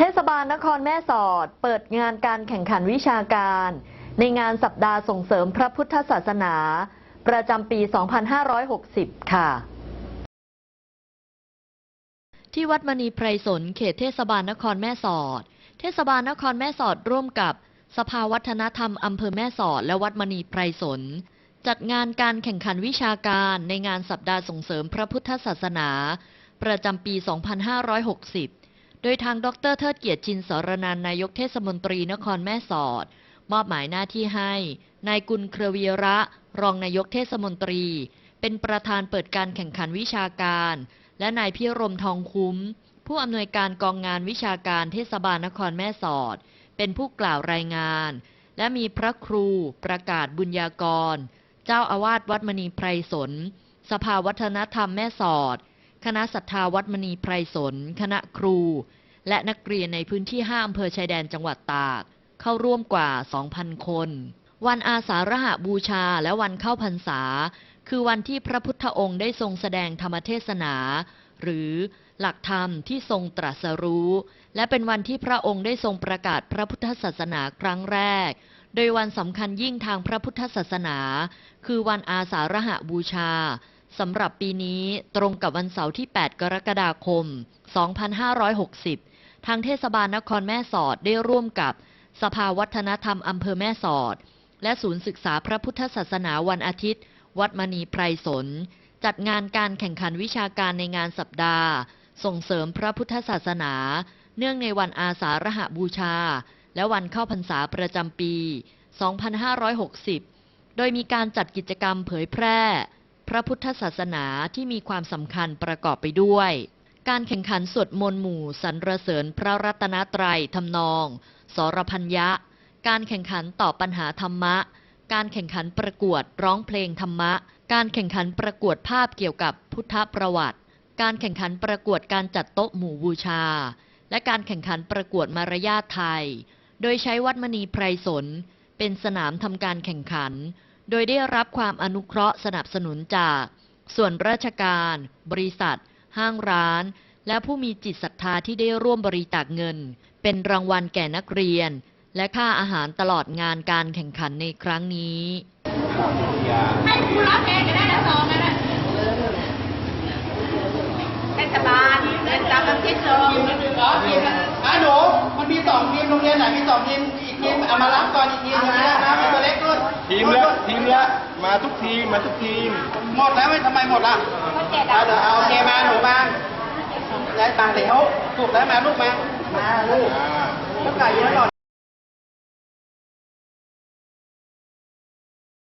เทศบาลนครแม่สอด เปิดงานการแข่งขันวิชาการ ในงานสัปดาห์ส่งเสริมพระพุทธศาสนา ประจำปี 2560 ค่ะ ที่วัดมณีไพรสนเขตเทศบาลนครแม่สอด เทศบาลนครแม่สอดร่วมกับสภาวัฒนธรรมอำเภอแม่สอด และวัดมณีไพรสน จัดงานการแข่งขันวิชาการในงานสัปดาห์ส่งเสริมพระพุทธศาสนา ประจำปี 2560 โดยทางดรเทิดเกียรติชินสรนันนายกเทศมนตรีนครแม่สอด มอบหมายหน้าที่ให้ นายกุลเครือวีระ รองนายกเทศมนตรี เป็นประธานเปิดการแข่งขันวิชาการ และนายพิรมทองคุ้ม ผู้อำนวยการกองงานวิชาการเทศบาลนครแม่สอด เป็นผู้กล่าวรายงาน และมีพระครู ประกาศบุญญากร เจ้าอาวาสวัดมณีไพรสนสภาวัฒนธรรมแม่สอด คณะศรัทธาวัดมณีไพรสน คณะครู และนักเรียนในพื้นที่ห้าอำเภอชายแดนจังหวัดตาก เข้าร่วมกว่า 2,000 คน วันอาสาฬหบูชาและวันเข้าพรรษา คือวันที่พระพุทธองค์ได้ทรงแสดงธรรมเทศนา หรือหลักธรรมที่ทรงตรัสรู้ และเป็นวันที่พระองค์ได้ทรงประกาศพระพุทธศาสนาครั้งแรก โดยวันสำคัญยิ่งทางพระพุทธศาสนา คือวันอาสาฬหบูชา สำหรับปีนี้ตรงกับวันเสาร์ที่ 8 กรกฎาคม 2560 ทางเทศบาลนครแม่สอดได้ร่วมกับสภาวัฒนธรรมอำเภอแม่สอด และศูนย์ศึกษาพระพุทธศาสนาวันอาทิตย์ วัดมณีไพรสน จัดงานการแข่งขันวิชาการในงานสัปดาห์ ส่งเสริมพระพุทธศาสนา เนื่องในวันอาสาฬหบูชา และวันเข้าพรรษาประจำปี 2560 โดยมีการจัดกิจกรรมเผยแพร่ พระพุทธศาสนาที่มีความสำคัญประกอบไปด้วย การแข่งขันสวดมนต์หมู่สรรเสริญพระรัตนตรัยทำนอง สรพัญญะ การแข่งขันตอบปัญหาธรรมะ การแข่งขันประกวดร้องเพลงธรรมะ การแข่งขันประกวดภาพเกี่ยวกับพุทธประวัติ การแข่งขันประกวดการจัดโต๊ะหมู่บูชา และการแข่งขันประกวดมารยาทไทย โดยใช้วัดมณีไพรสนเป็นสนามทำการแข่งขัน โดยได้รับความอนุเคราะห์สนับสนุนจาก ส่วนราชการ บริษัท ห้างร้าน และผู้มีจิตศรัทธาที่ได้ร่วมบริจาคเงิน เป็นรางวัลแก่นักเรียน และค่าอาหารตลอดงานการแข่งขันในครั้งนี้ให้คุณรับเองก็ได้แล้วซองนั่นแหละเทศบาลเงินจำน้ำคิดซองทีมละหนึ่งเหรอทีมละอะหนูมันมีสองทีมโรงเรียนไหนมีสองทีมอีกทีมเอามารับก่อนอีกทีมหนึงนะนะเป็นตัวเล็กนู่น ทีมละทีมละมาทุกทีมมาทุกทีม หมดแล้วไม่ทำไมหมดล่ะเขาเจ็ดเอาอะเดี๋ยวเอาโอเคมาหนูมาได้ตาเหลวถูกแล้วมาลูกมามาลูกอ่าต้องไก่เยอะหน่อย